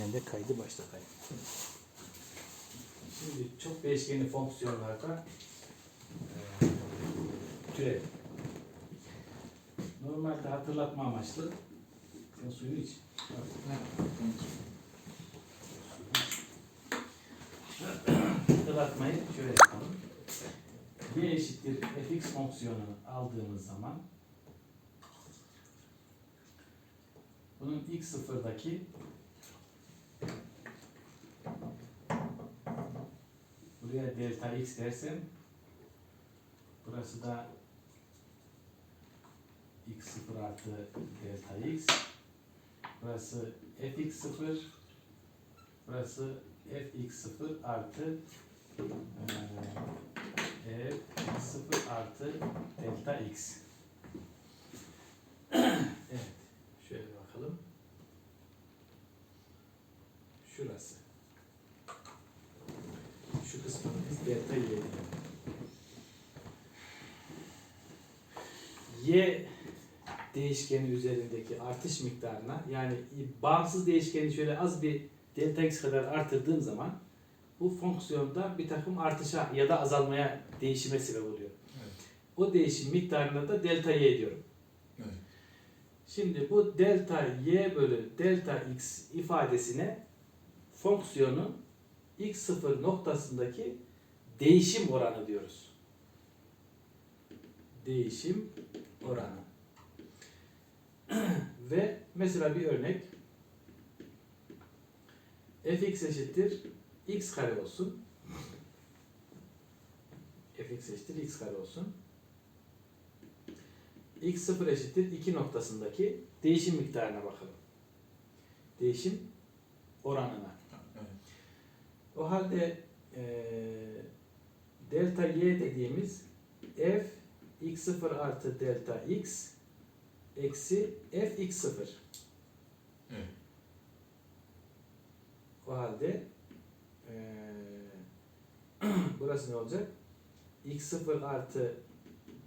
Ben de kaydı başlatayım. Şimdi çok değişkenli fonksiyonlarda eee türev. Normalde hatırlatma amaçlı sen suyunu iç. Hatırlatmayı şöyle yapalım. y eşittir fx fonksiyonunu aldığımız zaman bunun ilk sıfırdaki delta x dersem burası da x0 artı delta x. Burası fx0 burası fx0 artı eee, f0 artı delta x evet şöyle bakalım şurası şu kısmını biz delta y diyelim. Y değişkeni üzerindeki artış miktarına yani bağımsız değişkeni şöyle az bir delta x kadar artırdığım zaman bu fonksiyonda bir takım artışa ya da azalmaya değişime sebep oluyor. Evet. O değişim miktarına da delta y diyorum. Evet. Şimdi bu delta y bölü delta x ifadesine fonksiyonun x0 noktasındaki değişim oranı diyoruz. Değişim oranı. Ve mesela bir örnek fx eşittir x kare olsun. fx eşittir x kare olsun. x0 eşittir 2 noktasındaki değişim miktarına bakalım. Değişim oranına. Evet. O halde eee delta y dediğimiz f x0 artı delta x eksi f x0. Evet. O halde eee burası ne olacak? x0 artı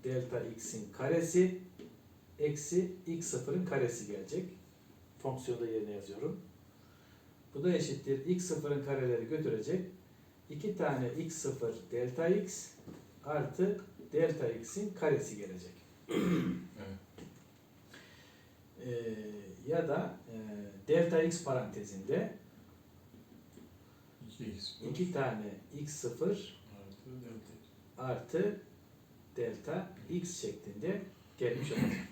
delta x'in karesi eksi x0'ın karesi gelecek. Fonksiyonda yerine yazıyorum. Bu da eşittir. x0'ın kareleri götürecek. 2 tane x0 delta x artı delta x'in karesi gelecek. Evet. Ee, ya da e, delta x parantezinde 2x 2 tane x0 artı delta artı delta x şeklinde gelmiş olacak.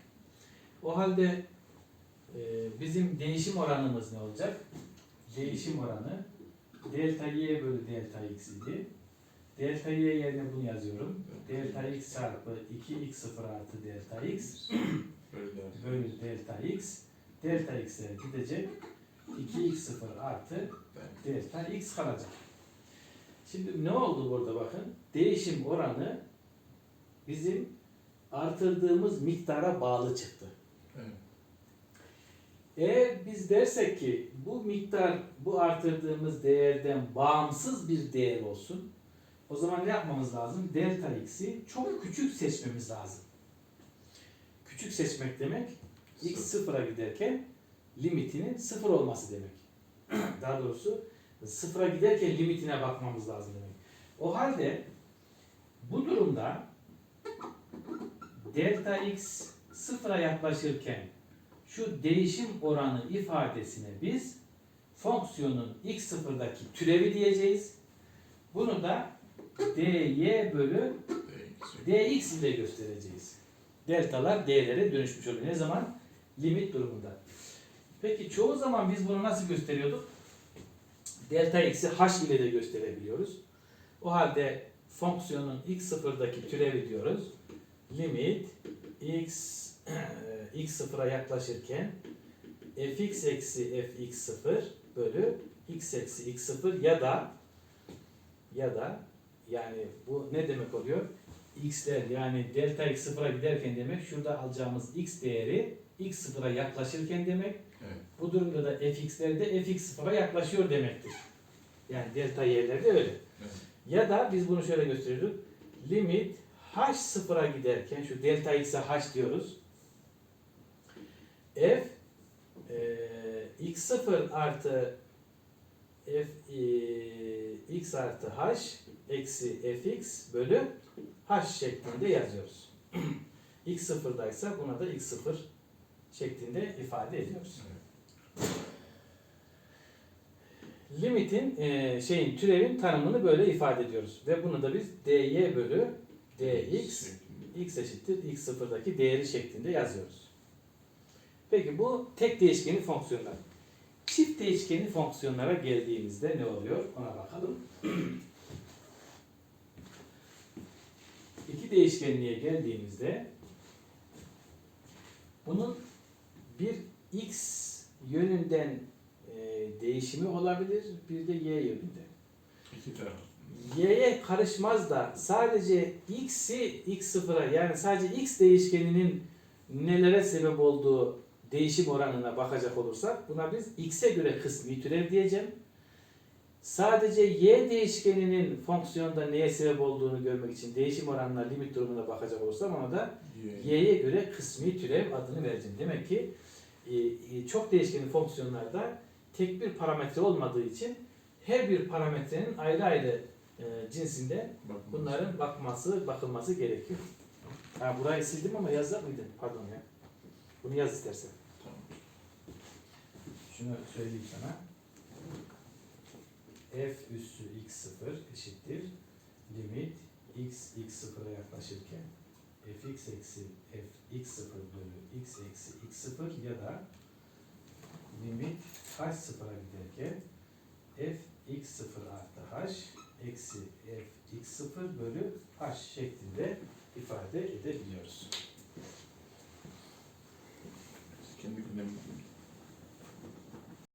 O halde e, bizim değişim oranımız ne olacak? Değişim oranı delta y bölü delta x idi. Delta y yerine bunu yazıyorum. Delta x çarpı 2x0 artı delta x bölü delta x. Delta x'e gidecek. 2x0 artı delta x kalacak. Şimdi ne oldu burada bakın? Değişim oranı bizim artırdığımız miktara bağlı çıktı. Evet. Eğer biz dersek ki bu miktar bu artırdığımız değerden bağımsız bir değer olsun. O zaman ne yapmamız lazım? Delta x'i çok küçük seçmemiz lazım. Küçük seçmek demek x sıfıra giderken limitinin sıfır olması demek. Daha doğrusu sıfıra giderken limitine bakmamız lazım demek. O halde bu durumda delta x sıfıra yaklaşırken şu değişim oranı ifadesine biz fonksiyonun x sıfırdaki türevi diyeceğiz. Bunu da dy bölü dx. ile göstereceğiz. Deltalar d'lere dönüşmüş oluyor. Ne zaman? Limit durumunda. Peki çoğu zaman biz bunu nasıl gösteriyorduk? Delta x'i h ile de gösterebiliyoruz. O halde fonksiyonun x sıfırdaki türevi diyoruz. Limit x x sıfıra yaklaşırken fx eksi fx sıfır bölü x eksi x sıfır ya da ya da yani bu ne demek oluyor? x'ler yani delta x sıfıra giderken demek şurada alacağımız x değeri x sıfıra yaklaşırken demek. Evet. Bu durumda da fx'ler de fx sıfıra yaklaşıyor demektir. Yani delta y'ler de öyle. Evet. Ya da biz bunu şöyle gösteriyorduk. Limit h sıfıra giderken şu delta x'e h diyoruz. f e, x sıfır artı f e, x artı h eksi fx bölü h şeklinde yazıyoruz. x sıfırdaysa buna da x sıfır şeklinde ifade ediyoruz. Limitin e, şeyin türevin tanımını böyle ifade ediyoruz ve bunu da biz dy bölü dx x eşittir x sıfırdaki değeri şeklinde yazıyoruz. Peki bu tek değişkenli fonksiyonlar. Çift değişkenli fonksiyonlara geldiğimizde ne oluyor? Ona bakalım. İki değişkenliğe geldiğimizde bunun bir x yönünden e, değişimi olabilir, bir de y yönünde. İki taraf. y'ye karışmaz da sadece x'i x sıfıra yani sadece x değişkeninin nelere sebep olduğu değişim oranına bakacak olursak buna biz x'e göre kısmi türev diyeceğim. Sadece y değişkeninin fonksiyonda neye sebep olduğunu görmek için değişim oranına limit durumuna bakacak olursam ona da y'ye göre kısmi türev adını vereceğim. Demek ki e, e, çok değişkenli fonksiyonlarda tek bir parametre olmadığı için her bir parametrenin ayrı ayrı e, cinsinde bunların bakması, bakılması gerekiyor. Ha, burayı sildim ama yazar mıydın? Pardon ya. Bunu yaz istersen. Tamam. Şunu söyleyeyim sana. F üssü x sıfır eşittir. Limit x x sıfıra yaklaşırken fx eksi f x sıfır bölü x eksi x sıfır ya da limit h sıfıra giderken f x sıfır artı h eksi f x sıfır bölü h şeklinde ifade edebiliyoruz. Kendi gündemimiz.